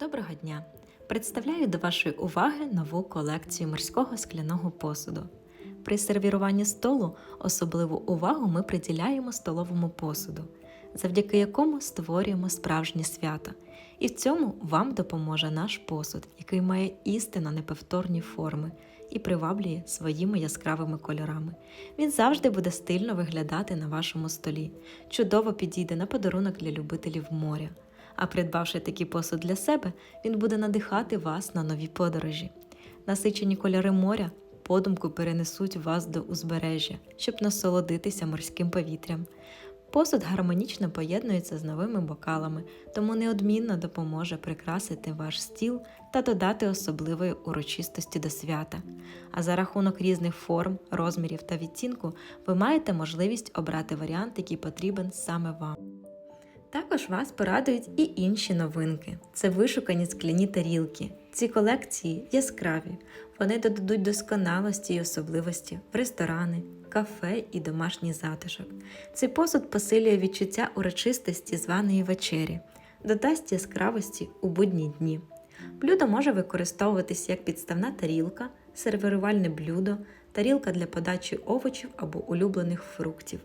Доброго дня! Представляю до вашої уваги нову колекцію морського скляного посуду. При сервіруванні столу особливу увагу ми приділяємо столовому посуду, завдяки якому створюємо справжнє свято. І в цьому вам допоможе наш посуд, який має істинно неповторні форми і приваблює своїми яскравими кольорами. Він завжди буде стильно виглядати на вашому столі, чудово підійде на подарунок для любителів моря. А придбавши такий посуд для себе, він буде надихати вас на нові подорожі. Насичені кольори моря подумку перенесуть вас до узбережжя, щоб насолодитися морським повітрям. Посуд гармонічно поєднується з новими бокалами, тому неодмінно допоможе прикрасити ваш стіл та додати особливої урочистості до свята. А за рахунок різних форм, розмірів та відтінку ви маєте можливість обрати варіант, який потрібен саме вам. Також вас порадують і інші новинки. Це вишукані скляні тарілки. Ці колекції яскраві. Вони додадуть досконалості і особливості в ресторани, кафе і домашній затишок. Цей посуд посилює відчуття урочистості званої вечері, додасть яскравості у будні дні. Блюдо може використовуватись як підставна тарілка, сервірувальне блюдо, тарілка для подачі овочів або улюблених фруктів.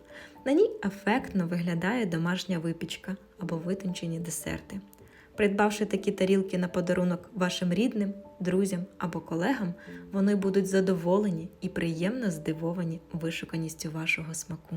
На ній ефектно виглядає домашня випічка або витончені десерти. Придбавши такі тарілки на подарунок вашим рідним, друзям або колегам, вони будуть задоволені і приємно здивовані вишуканістю вашого смаку.